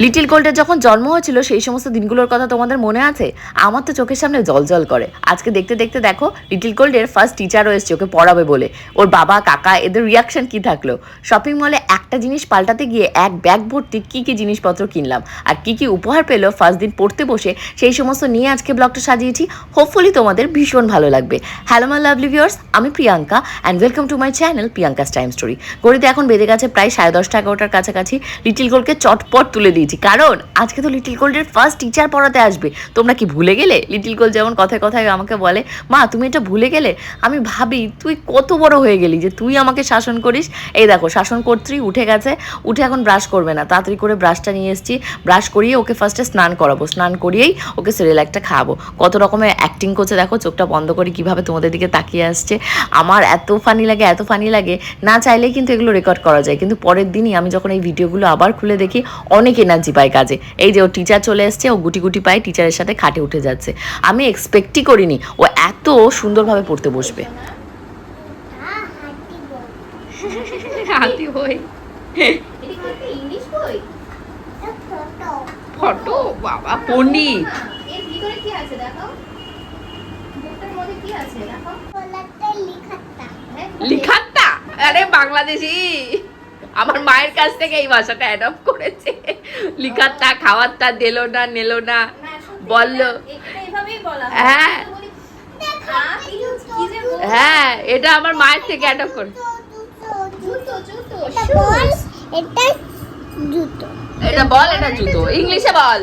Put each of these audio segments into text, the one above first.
Little গোল্ডের যখন জন্ম হয়েছিল সেই সমস্ত দিনগুলোর কথা তোমাদের মনে আছে? আমার তো চোখের সামনে জলজল করে। আজকে দেখতে দেখতে দেখো লিটিল গোল্ডের ফার্স্ট টিচারও এসছে, ওকে পড়াবে বলে। ওর বাবা, কাকা, এদের রিয়াকশন কি থাকল? শপিং মলে একটা জিনিস পাল্টাতে গিয়ে এক ব্যাগ ভর্তি কি কি জিনিসপত্র কিনলাম। আর কি কি উপহার পেল ফার্স্ট দিন পড়তে বসে, সেই সমস্ত নিয়ে আজকে ব্লগটা সাজিয়েছি। হোপফুলি তোমাদের ভীষণ ভালো লাগবে। হ্যালো মাই লাভলি ভিউয়ার্স আমি Priyanka and welcome to my channel Priyanka's time story গড়িতে এখন বেজে গেছে প্রায় সাড়ে দশটা এগারোটার কাছাকাছি। লিটিল গোল্ডকে চটপট তুলে দিয়েছি। কারণ, আজকে তো লিটিল গোল্ডের ফার্স্ট টিচার পড়াতে আসবে। তোমরা কি ভুলে গেলে? লিটিল গোল্ড যেমন কথায় কথায় আমাকে বলে, মা, তুমি এটা ভুলে গেলে? আমি ভাবি, তুই কত বড় হয়ে গেলি যে তুই আমাকে শাসন করিস। এই দেখো, শাসন কর্ত্রী উঠে গেছে, উঠে এখন ব্রাশ করবে না। তাড়াতাড়ি করে ব্রাশটা নিয়ে এসেছি। ব্রাশ করিয়ে ওকে ফার্স্টে স্নান করাবো। স্নান করিয়েই ওকে সিরিয়াল একটা খাওয়াবো। কত রকমের অ্যাক্টিং করছে দেখো, চোখটা বন্ধ করে কীভাবে তোমাদের দিকে তাকিয়ে আসছে। আমার এত ফানি লাগে, এত ফানি লাগে, না চাইলেই কিন্তু এগুলো রেকর্ড করা যায়। কিন্তু পরের দিনই আমি যখন এই ভিডিওগুলো আবার খুলে দেখি, অনেক এনার্জি পাই কাজে। এই যে ও টিচার চলে এসছে, ও গুটি গুটি পায় টিচারের সাথে খাটে উঠে যাচ্ছে। আমি এক্সপেক্টই করিনি, ও এত সুন্দরভাবে পড়তে বসবে। লিখাত্তা? আরে বাংলাদেশি। আমার মায়ের কাছ থেকে এই ভাষাটা অ্যাডপ্ট করেছে। লিখাত্তা, খাওয়াত্তা দিল না নিল না বলল বলা হয়। হ্যাঁ। হ্যাঁ এটা আমার মায়ের থেকে অ্যাডপ্ট করে। জুতো, জুতো, এটা জুতো। এটা বল, এটা জুতো। ইংলিশে বল।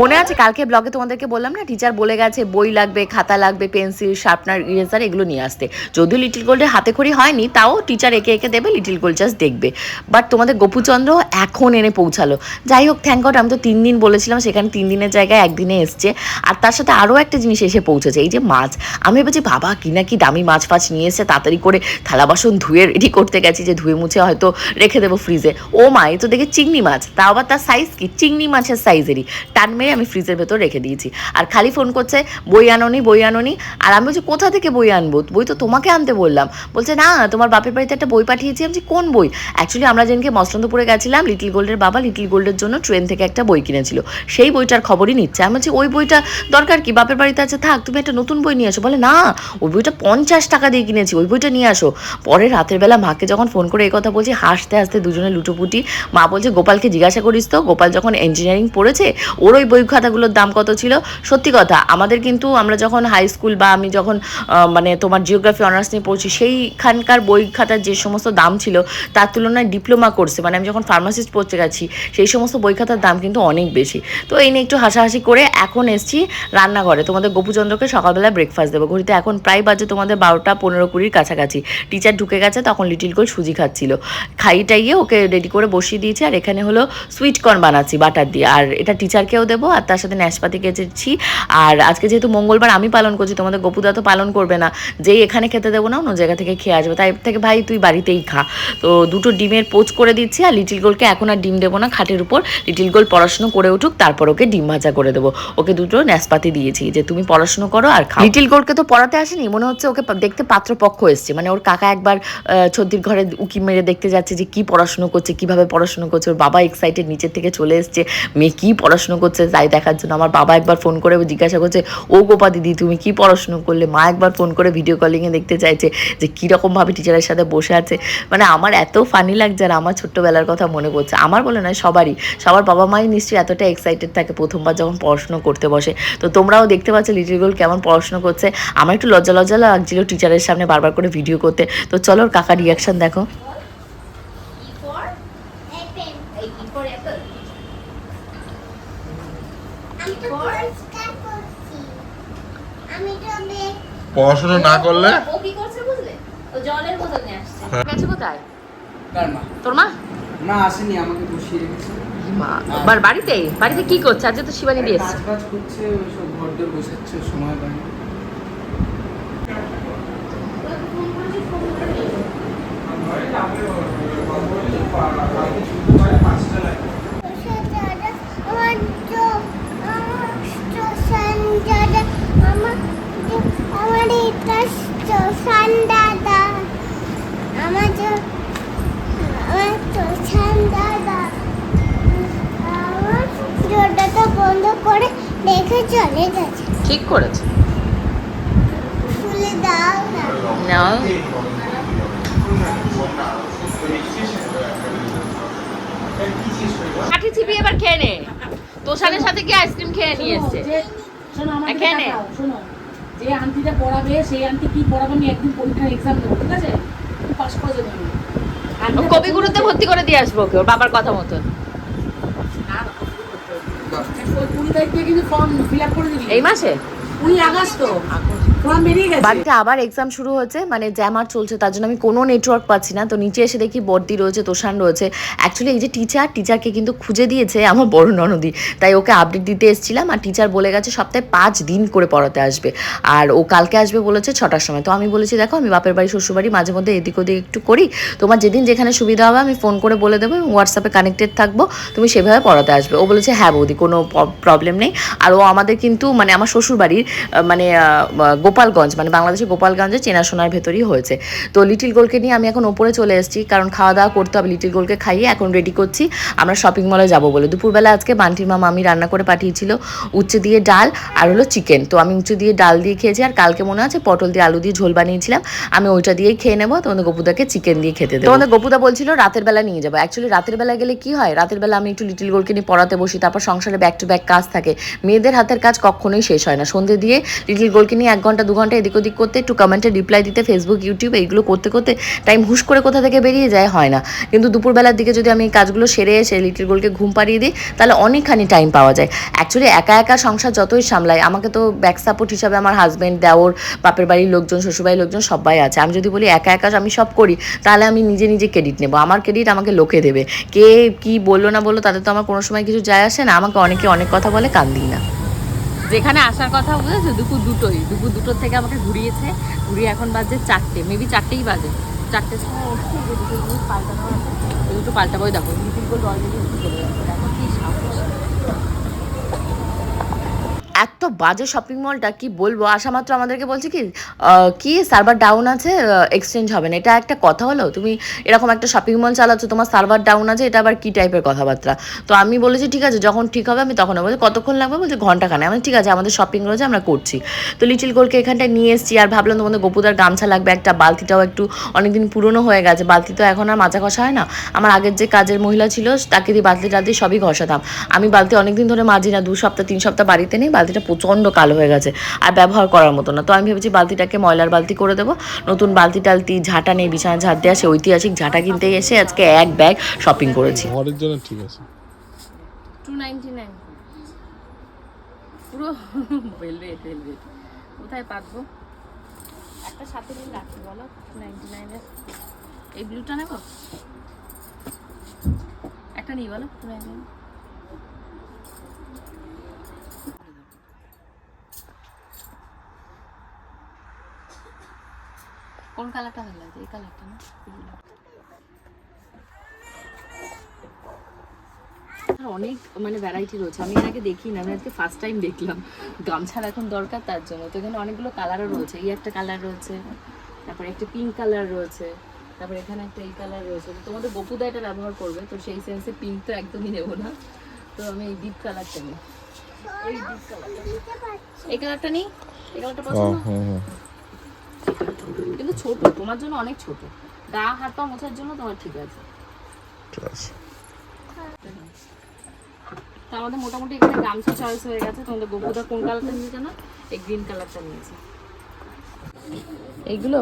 মনে আছে কালকে ব্লগে তোমাদেরকে বললাম না? টিচার বলে গেছে, বই লাগবে, খাতা লাগবে, পেন্সিল শার্পনার ইরেজার এগুলো নিয়ে আসতে। যদিও লিটিল গোল্ডের হাতে খড়ি হয়নি, তাও টিচার একে একে দেবে লিটিল গোল্ড জাস্ট দেখবে। বাট তোমাদের গোপুচন্দ্র এখন এনে পৌঁছালো। যাই হোক থ্যাংক গড আমি তো তিন দিন বলেছিলাম, সেখানে তিন দিনের জায়গায় একদিনে এসছে। আর তার সাথে আরও একটা জিনিস এসে পৌঁছেছে, এই যে মাছ। আমি ভেবেছি, বাবা, কি না কি দামি মাছ ফাছ নিয়ে এসে তাড়াতাড়ি করে থালা বাসন ধুয়ে রেডি করতে গেছি যে ধুয়ে মুছে হয়তো রেখে দেবো ফ্রিজে ও মা, এ তো দেখে চিংড়ি মাছ তা তার সাইজ কি? চিংড়ি মাছের সাইজেরই টান মেরে আমি ফ্রিজের ভেতর রেখে দিয়েছি। আর খালি ফোন করছে, বই আনোনি বই আনোনি? আর আমি বলছি, কোথা থেকে বই আনব? বই তো তোমাকে আনতে বললাম। বলছে, না, তোমার বাপের বাড়িতে একটা বই পাঠিয়েছি। আমি কোন বই? অ্যাকচুয়ালি আমরা যেদিনকে মসলন্দপুরে গেছিলাম লিটিল গোল্ডের বাবা লিটিল গোল্ডের জন্য ট্রেন থেকে একটা বই কিনেছিল। সেই বইটার খবরই নিচ্ছে। আমি বলছি, ওই বইটা দরকার কি? বাপের বাড়িতে আছে, থাক, তুমি একটা নতুন বই নিয়ে আসো। বলে, না, ওই বইটা পঞ্চাশ টাকা দিয়ে কিনেছি, ওই বইটা নিয়ে আসো। পরে রাতের বেলা মাকে যখন ফোন করে এই কথা বলছি, হাসতে হাসতে দুজনে লুটোপুটি, মা বলছে, গোপালকে জিজ্ঞাসা করিস তো। গোপাল যখন ইঞ্জিনিয়ারিং পড়েছে, ওর ওই বই খাতাগুলোর দাম কত ছিল? সত্যি কথা, আমাদের কিন্তু আমরা যখন হাই স্কুল বা আমি যখন মানে তোমার জিওগ্রাফি অনার্স নিয়ে পড়ছি, সেইখানকার বই খাতার যে সমস্ত দাম ছিল, তার তুলনায় ডিপ্লোমা কোর্সে মানে আমি যখন ফার্মাসিস্ট পড়তে গেছি, সেই সমস্ত বই খাতার দাম কিন্তু অনেক বেশি। তো এই নিয়ে একটু হাসাহাসি করে এখন এসছি রান্নাঘরে। তোমাদের গোপুচন্দ্রকে সকালবেলা ব্রেকফাস্ট দেবো। ঘড়িতে এখন প্রায় বাজে তোমাদের বারোটা পনেরো কুড়ির কাছাকাছি। টিচার ঢুকে গেছে, তখন লিটিল গোল সুজি খাচ্ছিল। খাইয়ে টাইয়ে ওকে রেডি করে বসিয়ে দিয়েছি। আর এখানে হলো সুইট কর্ন বানাচ্ছি বাটার দিয়ে। আর এটা টিচারকেও দেবো, আর তার সাথে ন্যাশপাতি কেচেছি। আর আজকে যেহেতু মঙ্গলবার আমি পালন করছি, তোমাদের গোপুদা তো পালন করবে না। যেই এখানে খেতে দেবো না, অন্য জায়গা থেকে খেয়ে আসবে। তাই থেকে ভাই, তুই বাড়িতেই খা। তো দুটো ডিমের পোচ করে দিচ্ছি, আর লিটিল গোলকে এখন আর ডিম দেবো না, খাটের উপর। লিটিল গোল পড়াশুনো করে উঠুক, তারপর ওকে ডিম ভাজা করে দেবো। ওকে দুটো ন্যাশপাতি দিয়েছি, যে তুমি পড়াশুনো করো আর খাও। লিটিল গোলকে তো পড়াতে আসেনি, মনে হচ্ছে ওকে দেখতে পাত্রপক্ষ এসছে। মানে ওর কাকা একবার ছদ্দির ঘরে উকি মেরে দেখতে যাচ্ছে যে কি পড়াশুনো করছে, কীভাবে পড়াশুনো করছে। ওর বাবা এক্সাইটেড নিচের থেকে চলে এসছে। মেয়ে কী পড়াশুনো করছে তাই দেখার জন্য আমার বাবা একবার ফোন করে জিজ্ঞাসা করছে, ও গোপা দিদি, তুমি কি পড়াশুনো করলে? মা একবার ফোন করে ভিডিও কলিংয়ে দেখতে চাইছে যে কীরকমভাবে টিচারের সাথে বসে আছে। মানে আমার এত ফানি লাগছে আর আমার ছোট্টবেলার কথা মনে পড়ছে। আমার বলে নয়, সবারই। সবার বাবা মাই নিশ্চয়ই এতটা এক্সাইটেড থাকে প্রথমবার যখন পড়াশুনো করতে বসে। তো তোমরাও দেখতে পাচ্ছ লিটিল গোল কেমন পড়াশুনো করছে। আমার একটু লজ্জা লজ্জা লাগছিল টিচারের সামনে বারবার করে ভিডিও করতে। তো চলো কাকার রিয়াকশন দেখো E for? এপেন এই E for apple. আমি তো পরিষ্কার করছি আমি তো দেখ পড়াশোনা না করলে? ও কি করছে বুঝলে? ও জলের বোতল নিয়ে আসছে। গেছে কোথায়? কার মা? তোর মা? মা আসেনি আমাকে বসিয়ে রেখেছে। মা বার বাড়িতে? বাড়িতে কি করছে? আজকে তো শিবানী দিয়ে এসছে। কাজ করছে ওই সব ঘর দর বসাচ্ছে সময় পায় না। আমার তো আমার তো সঞ্জাদা আমার আমার এটা তো আমার ঠান্ডা দা- আমার দরজাটা বন্ধ করে রেখে চলে গেছে। ঠিক করেছে। খুলে দাও না। না কাঠি চিপি এবার খেয়ে নে। তোষানের সাথে কি আইসক্রিম খেয়ে নিয়ে এসছে যে- যে আন্টিটা পড়াবে সেই আন্টি কি পড়াবে আমি একদিন পরীক্ষার এক্সাম দেবো ঠিক আছে? পাস করে দেবে আমি। কবিগুরুতে ভর্তি করে দিয়ে আসব ওকে ওর বাবার কথা মতন। না, না, ওই কুড়ি তারিখ থেকে কিন্তু ফর্ম ফিল আপ করে দিবি। এই মাসে? বাড়িতে আবার এক্সাম শুরু হয়েছে মানে জ্যামার চলছে তার জন্য আমি কোনো নেটওয়ার্ক পাচ্ছি না। তো নিচে এসে দেখি বর্দি রয়েছে তোষান রয়েছে। অ্যাকচুয়ালি এই যে টিচার টিচারকে কিন্তু খুঁজে দিয়েছে আমার বড় ননদি। তাই ওকে আপডেট দিতে এসেছিলাম আর টিচার বলে গেছে সপ্তাহে পাঁচ দিন করে পড়াতে আসবে। আর ও কালকে আসবে বলেছে ছটার সময়। তো আমি বলেছি দেখো আমি বাপের বাড়ি শ্বশুর বাড়ি মাঝে মধ্যে এদিক ওদিক একটু করি। তোমার যেদিন যেখানে সুবিধা হবে আমি ফোন করে বলে দেবো হোয়াটসঅ্যাপে কানেক্টেড থাকব। তুমি সেভাবে পড়াতে আসবে। ও বলেছে হ্যাঁ বৌদি কোনো প্রবলেম নেই। আর ও আমাদের কিন্তু মানে আমার শ্বশুর বাড়ির আহ, মানে গোপালগঞ্জ মানে বাংলাদেশের গোপালগঞ্জে চেনাশোনার ভেতরেই হয়েছে। তো লিটিল গোলকে নিয়ে আমি এখন ওপরে চলে এসেছি, কারণ খাওয়া দাওয়া করতে হবে লিটিল গোলকে খাইয়ে এখন রেডি করছি। আমরা শপিং মলে যাব বলে। দুপুরবেলা আজকে বান্টির মামি রান্না করে পাঠিয়েছিল উচ্ছে দিয়ে ডাল আর হলো চিকেন তো আমি উচ্ছে দিয়ে ডাল দিয়ে খেয়েছি আর কালকে মনে আছে পটল দিয়ে আলু দিয়ে ঝোল বানিয়েছিলাম। আমি ওইটা দিয়েই খেয়ে নেব। তোমাদের গপুদাকে চিকেন দিয়ে খেতে দেবো। তোমাদের গপুদা বলছিল রাতের বেলা নিয়ে যাব। অ্যাকচুয়ালি রাতের বেলা গেলে কি হয়? রাতের বেলা আমি একটু লিটিল গোলকে নিয়ে পড়াতে বসি, তারপর সংসারে ব্যাক টু ব্যাক কাজ থাকে। মেয়েদের হাতের কাজ কখনোই শেষ হয় না। সন্ধে দিয়ে লিটিল গোলকে নিয়ে এক ঘণ্টা, দু ঘণ্টা এদিক ওদিক করতে, একটু কমেন্টে রিপ্লাই দিতে ফেসবুক ইউটিউব এইগুলো করতে করতে টাইম হুশ করে কোথা থেকে বেরিয়ে যায় হয় না। কিন্তু দুপুরবেলার দিকে যদি আমি কাজগুলো সেরে এসে লিটিল গোলকে ঘুম পাড়িয়ে দিই, তাহলে অনেকখানি টাইম পাওয়া যায়। অ্যাকচুয়ালি একা একা সংসার যতই সামলায়, আমাকে তো ব্যাক সাপোর্ট হিসাবে আমার হাজব্যান্ড দেওর, বাপের বাড়ির লোকজন, শ্বশুরবাড়ির লোকজন সবাই আছে। আমি যদি বলি একা একা আমি সব করি, তাহলে আমি নিজে নিজে ক্রেডিট নেব। আমার ক্রেডিট আমাকে লোকে দেবে। কে কি বলল না বলল তাদের তো আমার কোনো সময় কিছু যায় আসে না। আমাকে অনেকে অনেক কথা বলে, কান দিই না। যেখানে আসার কথা বুঝেছ? দুপুর দুটোই। দুপুর দুটোর থেকে আমাকে ঘুরিয়েছে। ঘুরিয়ে এখন বাজে চারটে। মেবি চারটেই বাজে। চারটের সময় উঠছে যে দুটো পাল্টানো আছে। এই দুটো পাল্টাবোই দেখো। লিটিল গোল্ড অলরেডি চলে যাচ্ছে দেখো কি সাহস এত বাজে শপিং মলটা কি বলব? আসা মাত্র আমাদেরকে বলছে কি কি সার্ভার ডাউন আছে? এক্সচেঞ্জ হবে না। এটা একটা কথা হলো? তুমি এরকম একটা শপিং মল চালাচ্ছ, তোমার সার্ভার ডাউন আছে, এটা আবার কি টাইপের কথাবার্তা? তো আমি বলেছি, ঠিক আছে, যখন ঠিক হবে, আমি তখন বলছি, কতক্ষণ লাগবে? বলছে ঘণ্টা খানে আমি ঠিক আছে, আমাদের শপিং রয়েছে আমরা করছি। তো লিটিল গোলকে এখানটায় নিয়ে এসেছি আর ভাবলাম তোমাদের গোপুদার গামছা লাগবে, একটা বালতিটাও একটু অনেকদিন পুরনো হয়ে গেছে। বালতি তো এখন আর মাজা ঘষা হয় না। আমার আগের যে কাজের মহিলা ছিল, তাকে দিয়ে বালতি টালতি সবই ঘষাতাম। আমি বালতি অনেকদিন ধরে মাজি না, দু সপ্তাহ, তিন সপ্তাহ বাড়িতে নেই বালতিটা প্রচণ্ড কালো হয়ে গেছে আর ব্যবহার করার মতো না। তো আমি ভেবেছি বালতিটাকে ময়লার বালতি করে দেবো। নতুন বালতি টালতি ঝাঁটা নেই বিছানা ঝাঁট দেওয়া সে ঐতিহাসিক ঝাঁটা কিনতে এসে আজকে এক ব্যাগ শপিং করেছি। ঘরের জন্য ঠিক আছে। টু নাইনটি নাইন পুরো ভেলভেট ভেলভেট। কোথায় পাতবো? একটা সাথে নিয়ে রাখি বলো? টু নাইনটি নাইনের এই ব্লুটা নেব? একটা নিই বলো? টু নাইনটি কোন কালারটা ভালো লাগছে? এই কালারটা না? অনেক মানে ভ্যারাইটি রয়েছে। আমি এর আগে দেখি না আমি আজকে ফার্স্ট টাইম দেখলাম। গামছার এখন দরকার তার জন্য। তো এখানে অনেকগুলো কালারও রয়েছে। এই একটা কালার রয়েছে তারপরে একটা পিঙ্ক কালার রয়েছে তারপরে এখানে একটা এই কালার রয়েছে। তো তোমাদের গপুদা এটা ব্যবহার করবে তো সেই সেন্সে পিঙ্ক তো একদমই নেব না। তো আমি এই ডিপ কালারটা নিই। এই ডিপ কালারটা এই কালারটা নিই? এই কালারটা পছন্দ? হ্যাঁ হ্যাঁ। কিন্তু ছোট তোমার জন্য অনেক ছোট। গা হাত পা মোছার জন্য তোমার ঠিক আছে। ঠিক আছে। তো আমাদের মোটামুটি এখানে গামছা চয়েস হয়ে গেছে। তোমাদের গোপুদা কোন কালারটা নিয়েছে না? এই গ্রিন কালারটা নিয়েছে। এইগুলো?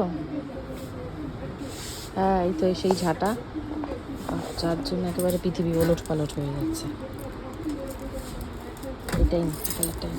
হ্যাঁ এই তো সেই ঝাঁটা। যার জন্য একেবারে পৃথিবী ওলট পালট হয়ে যাচ্ছে। এটাই কালারটাই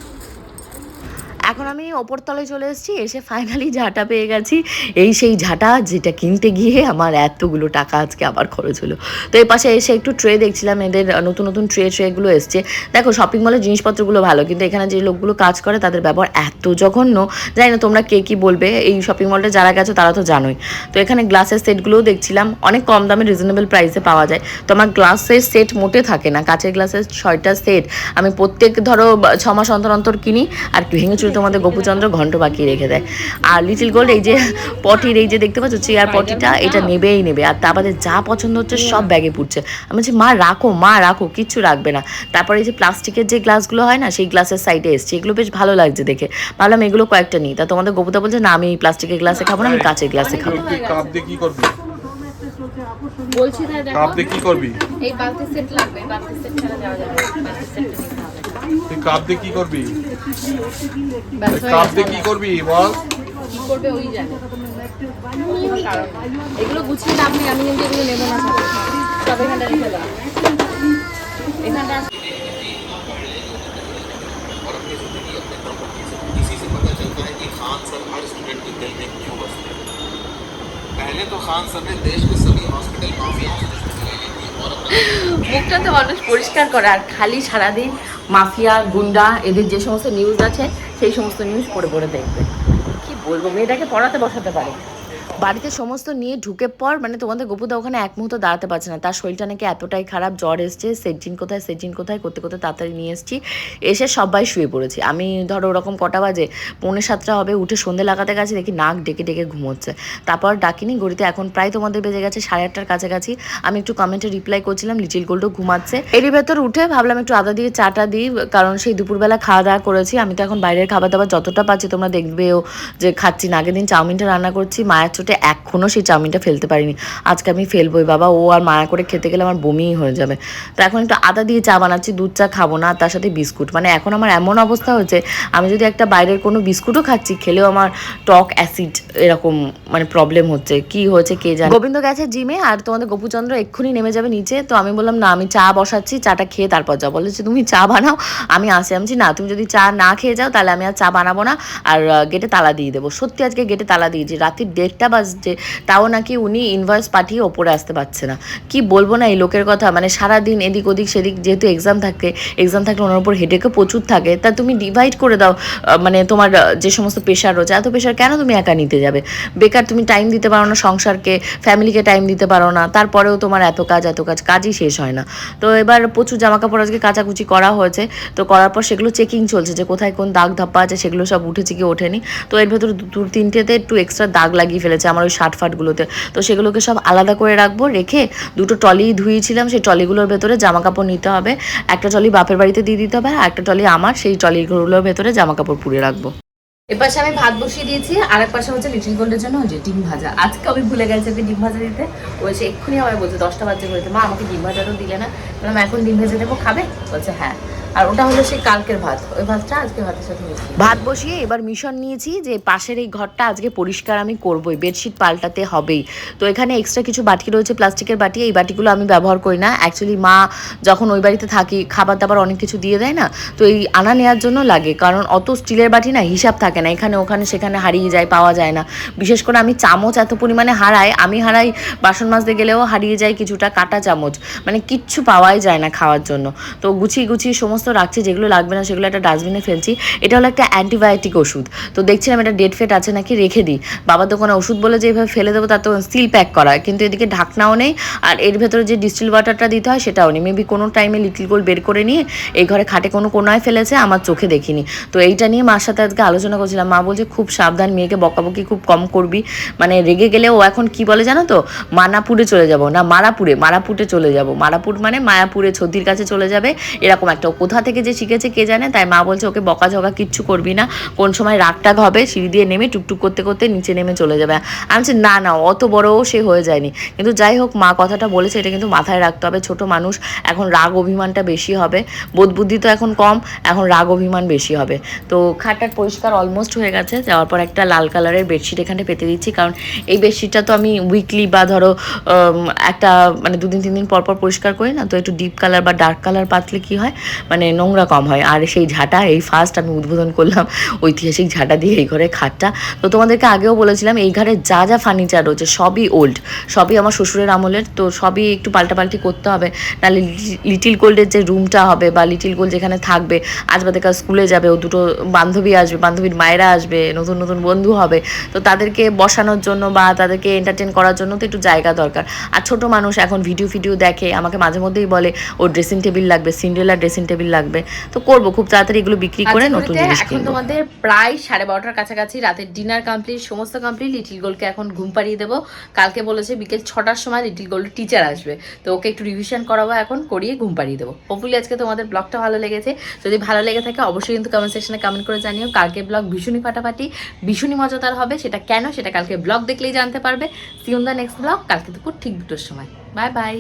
এখন আমি ওপর তলায় চলে এসেছি, এসে ফাইনালি ঝাঁটা পেয়ে গেছি। এই সেই ঝাঁটা যেটা কিনতে গিয়ে আমার এতগুলো টাকা আজকে আবার খরচ হলো। তো এই পাশে এসে একটু ট্রে দেখছিলাম, এদের নতুন নতুন ট্রে ট্রেগুলো এসছে। দেখো শপিং মলের জিনিসপত্রগুলো ভালো, কিন্তু এখানে যে লোকগুলো কাজ করে তাদের ব্যবহার এত জঘন্য। জানি না তোমরা কে কি বলবে, এই শপিং মলটা যারা গেছো তারা তো জানোই। তো এখানে গ্লাসের সেটগুলোও দেখছিলাম, অনেক কম দামে রিজনেবল প্রাইসে পাওয়া যায়। তো আমার গ্লাসের সেট মোটে থাকে না, কাঁচের গ্লাসের ছয়টা সেট আমি প্রত্যেক ধরো ছ মাস অন্তর অন্তর কিনি, আর ভেঙে চুরে তোমাদের গোপুচন্দ্র ঘন্ট বাকি রেখে দেয়। আর লিটিল গোল্ড এই যে পটির এই যে দেখতে পাচ্ছ চেয়ার পটিটা এটা নেবেই নেবে। আর তা বাদে যা পছন্দ হচ্ছে সব ব্যাগে পুড়ছে। আমি বলছি মা রাখো মা রাখো কিচ্ছু রাখবে না। তারপরে এই যে প্লাস্টিকের যে গ্লাসগুলো হয় না সেই গ্লাসের সাইডে এসছে। এগুলো বেশ ভালো লাগছে দেখে। ভাবলাম এগুলো কয়েকটা নিই। তা তোমাদের গোপুতা বলছে না আমি এই প্লাস্টিকের গ্লাসে খাব না আমি কাঁচের গ্লাসে খাব। তুই কাপ দিয়ে কি করবি? বলছি কাপ দিয়ে কি করবি? এই বালতি সেট লাগবে বালতি সেট ছাড়া যাওয়া যাবে না। বালতি হবে তুই কাপ দিয়ে কি করবি ব্যাস তুই হয়ে কাপ গেছে দিয়ে কি করবি বল কি করবে ওই জানে কোনো কারণ নেই। এগুলো গুছিয়ে লাভ নেই আমি কিন্তু এগুলো নেবো না সব এখানটা রেখে দাও এখানটা আছে। इसी से पता चलता है कि खान सर हर स्टूडेंट के दिल में क्यों बसते हैं पहले तो खान सर ने देश के सभी हॉस्पिटल माफिया से মুখটা তো মানুষ পরিষ্কার করে, আর খালি সারাদিন মাফিয়া, গুন্ডা, এদের যে সমস্ত নিউজ আছে, সেই সমস্ত নিউজ পড়ে পড়ে দেখবে। কি বলব, মেয়েটাকে পড়াতে বসাতে পারে। বাড়িতে সমস্ত নিয়ে ঢুকে পর মানে তোমাদের গোপুদা ওখানে এক মুহূর্ত দাঁড়াতে পারছে না। তার শরীরটা নাকি এতটাই খারাপ, জ্বর এসছে সেটজিন কোথায় সেটজিন কোথায়, করতে করতে তাড়াতাড়ি নিয়ে এসেছি। এসে সবাই শুয়ে পড়েছি। আমি ধরো ওরকম কটা বাজে, পৌনে সাতটা হবে, উঠে সন্ধে লাগাতে গেছে, দেখি নাক ডেকে ডেকে ঘুমোচ্ছে। তারপর ডাকিনি গড়িতে এখন প্রায় তোমাদের বেজে গেছে, সাড়ে আটটার কাছাকাছি। আমি একটু কমেন্টে রিপ্লাই করছিলাম, লিটিল গোল্ডও ঘুমাচ্ছে। এরই ভেতর উঠে ভাবলাম একটু আদা দিয়ে চাটা দিই, কারণ সেই দুপুরবেলা খাওয়া দাওয়া করেছি। আমি তো এখন বাইরের খাবার দাবার যতটা পাচ্ছি তোমরা দেখবেও যে খাচ্ছি না। আগের দিন চাউমিনটা রান্না করছি, মায়ের চোটে এখনও সেই চাউমিনটা ফেলতে পারিনি। আজকে আমি ফেলবোই বাবা। ও আর মায়া করে খেতে গেলে আমার বমিই হয়ে যাবে। তো এখন একটু আদা দিয়ে চা বানাচ্ছি দুধ চা খাব না তার সাথে বিস্কুট। মানে এখন আমার এমন অবস্থা হয়েছে আমি যদি একটা বাইরের কোনো বিস্কুটও খাচ্ছি খেলেও আমার টক অ্যাসিড এরকম মানে প্রবলেম হচ্ছে। কি হয়েছে কে জানে? গোবিন্দ গেছে জিমে আর তোমাদের গোপুচন্দ্র এক্ষুনি নেমে যাবে নিচে। তো আমি বললাম না আমি চা বসাচ্ছি চাটা খেয়ে তারপর যাও বলেছে তুমি চা বানাও আমি আসি। আমি বলছি, না তুমি যদি চা না খেয়ে যাও তাহলে আমি আর চা বানাবো না। আর গেটে তালা দিয়ে দেবো। সত্যি আজকে গেটে তালা দিয়েছি। রাত্রির দেড়টা বাজছে। তাও নাকি উনি ইনভয়েস পাঠিয়ে ওপরে আসতে পারছে না। কি বলব না এই লোকের কথা? মানে সারা দিন এদিক ওদিক সেদিক যেহেতু এক্সাম থাকে এক্সাম থাকলে ওনার উপর হেডেকও প্রচুর থাকে। তা তুমি ডিভাইড করে দাও মানে তোমার যে সমস্ত প্রেশার রয়েছে, এত প্রেশার কেন তুমি একা নিতে যাবে? বেকার তুমি টাইম দিতে পারো না সংসারকে ফ্যামিলিকে টাইম দিতে পারো না। তারপরেও তোমার এত কাজ এত কাজ, কাজই শেষ হয় না। তো এবার প্রচুর জামা কাপড় আজকে কাচাকুচি করা হয়েছে। তো করার পর সেগুলো চেকিং চলছে যে কোথায় কোন দাগ ধাপ্পা আছে, সেগুলো সব উঠেছে কি ওঠেনি। তো এর ভেতরে দু তিনটেতে একটু এক্সট্রা দাগ লাগিয়ে ফেলেছে আমার ওই শার্ট ফাটগুলোতে। তো সেগুলোকে সব আলাদা করে রাখব, রেখে দুটো টলি ধুয়েছিলাম, সেই টলিগুলোর ভেতরে জামা কাপড় নিতে হবে। একটা টলি বাপের বাড়িতে দিয়ে দিতে হবে, আর একটা টলি আমার, সেই টলিগুলোর ভেতরে জামা কাপড় পুড়ে রাখব এপাশে আমি ভাত বসিয়ে দিয়েছি, আর এক পাশে হচ্ছে লিটিল গোল্ডের জন্য যে ডিম ভাজা। আজকে আমি ভুলে গেছি ওকে ডিম ভাজা দিতে। ওই সে এক্ষুনি আমার বলছে, দশটা বাজে বলছে, মা আমাকে ডিম ভাজাটাও দিলে না? এখন ডিম ভেজে দেবো, খাবে? বলছে হ্যাঁ। আর ওটা হলো সেই কালকের ভাত। ওই ভাতটা আজকে ভাতের সাথে ভাত বসিয়ে এবার মিশন নিয়েছি যে পাশের এই ঘরটা আজকে পরিষ্কার আমি করবই, বেডশিট পাল্টাতে হবেই। তো এখানে এক্সট্রা কিছু বাটি রয়েছে, প্লাস্টিকের বাটি, এই বাটিগুলো আমি ব্যবহার করি না। অ্যাকচুয়ালি মা যখন ওই বাড়িতে থাকি খাবার দাবার অনেক কিছু দিয়ে দেয় না, তো এই আনা নেওয়ার জন্য লাগে। কারণ অত স্টিলের বাটি না, হিসাব থাকে না। এখানে, ওখানে, সেখানে হারিয়ে যায়, পাওয়া যায় না। বিশেষ করে আমি চামচ এত পরিমাণে হারাই, আমি হারাই বাসন মাজতে গেলেও হারিয়ে যায় কিছুটা কাটা চামচ। মানে কিচ্ছু পাওয়াই যায় না খাওয়ার জন্য। তো গুছিয়ে গুছিয়ে সমস্ত রাখছি, যেগুলো লাগবে না সেগুলো একটা ডাস্টবিনে ফেলছি। এটা হলো একটা অ্যান্টিবায়োটিক ওষুধ। তো দেখছিলাম এটা ডেট ফেট আছে নাকি, রেখে দিই। বাবার দোকানে ওষুধ বলে যে এভাবে ফেলে দেবো, তার তো সিল প্যাক করা। কিন্তু এদিকে ঢাকনাও নেই, আর এর ভেতরে যে ডিস্টিল ওয়াটারটা দিতে হয় সেটাও নেই। মেবি কোনো টাইমে লিটল গোল বের করে নিয়ে এই ঘরে খাটে কোনো কোনায় ফেলেছে, আমার চোখে দেখিনি। তো এইটা নিয়ে মার সাথে আজকে আলোচনা করছিলাম। মা বলছে, খুব সাবধান, মেয়েকে বকাবকি খুব কম করবি। মানে রেগে গেলে ও এখন কি বলে জানো তো? মানাপুরে চলে যাব। না, মারাপুরে মারাপুরে চলে যাব। মারাপুর মানে মায়াপুরে ছদির কাছে চলে যাবে, এরকম একটা। কোথা থেকে যে শিখেছে কে জানে, তাই মা বলছে, ওকে বকাঝকা কিচ্ছু করবি না। কোন সময় রাগ টাগ হবে, সিঁড়ি দিয়ে নেমে টুকটুক করতে করতে নিচে নেমে চলে যাবে। আমি বলছি, না না, অত বড়ও সে হয়ে যায়নি। কিন্তু যাই হোক, মা কথাটা বলেছে, এটা কিন্তু মাথায় রাখতে হবে। ছোট মানুষ, এখন রাগ অভিমানটা বেশি হবে। বোধ বুদ্ধি তো এখন কম, এখন রাগ অভিমান বেশি হবে। তো খাটটার পরিষ্কার অলমোস্ট হয়ে গেছে। যাওয়ার পর একটা লাল কালারের বেডশিট এখানে পেতে দিচ্ছি, কারণ এই বেডশিটটা তো আমি উইকলি বা ধরো একটা মানে দুদিন তিন দিন পর পর পরিষ্কার করি না, তো একটু ডিপ কালার বা ডার্ক কালার পাতলে কি হয়? মানে নোংরা কম হয়। আর সেই ঝাঁটা, এই ফার্স্ট আমি উদ্বোধন করলাম ঐতিহাসিক ঝাঁটা দিয়ে এই ঘরে খাটটা। তো তোমাদেরকে আগেও বলেছিলাম, এই ঘরে যা যা ফার্নিচার রয়েছে সবই ওল্ড সবই আমার শ্বশুরের আমলের, তো সবই একটু পাল্টাপাল্টি করতে হবে। নাহলে লিটিল গোল্ডের যে রুমটা হবে বা লিটিল গোল্ড যেখানে থাকবে আজ বাদে কাল স্কুলে যাবে, ও দুটো বান্ধবী আসবে, বান্ধবীর মায়েরা আসবে, নতুন নতুন বন্ধু হবে। তো তাদেরকে বসানোর জন্য বা তাদেরকে এন্টারটেন করার জন্য তো একটু জায়গা দরকার। আর ছোট মানুষ এখন ভিডিও ফিডিও দেখে, আমাকে মাঝে মধ্যেই বলে ওর ড্রেসিং টেবিল লাগবে সিন্ড্রেলার ড্রেসিং টেবিল লাগবে। তো করব খুব তাড়াতাড়ি এগুলো বিক্রি করে নতুন জিনিস এখন তোমাদের প্রায় সাড়ে বারোটার কাছাকাছি রাতের ডিনার কমপ্লিট সমস্ত কমপ্লিট লিটিল গোলকে এখন ঘুম পাড়িয়ে দেবো। কালকে বলেছে বিকেল ছটার সময় লিটিল গোল্ড টিচার আসবে। তো ওকে একটু রিভিশন করাবো এখন করিয়ে ঘুম পাড়িয়ে দেবো। হোপফুলি আজকে তোমাদের ব্লগটা ভালো লেগেছে। যদি ভালো লেগে থাকে অবশ্যই কিন্তু কমেন্ট সেকশনে কমেন্ট করে জানিও। কালকে ব্লগ ভীষণই ফাটাফাটি ভীষণই মজাদার হবে। সেটা কেন? সেটা কালকে ব্লগ দেখলেই জানতে পারবে। সিউন দ্য নেক্সট ব্লগ কালকে দুপুর ঠিক দুটোর সময়। Bye bye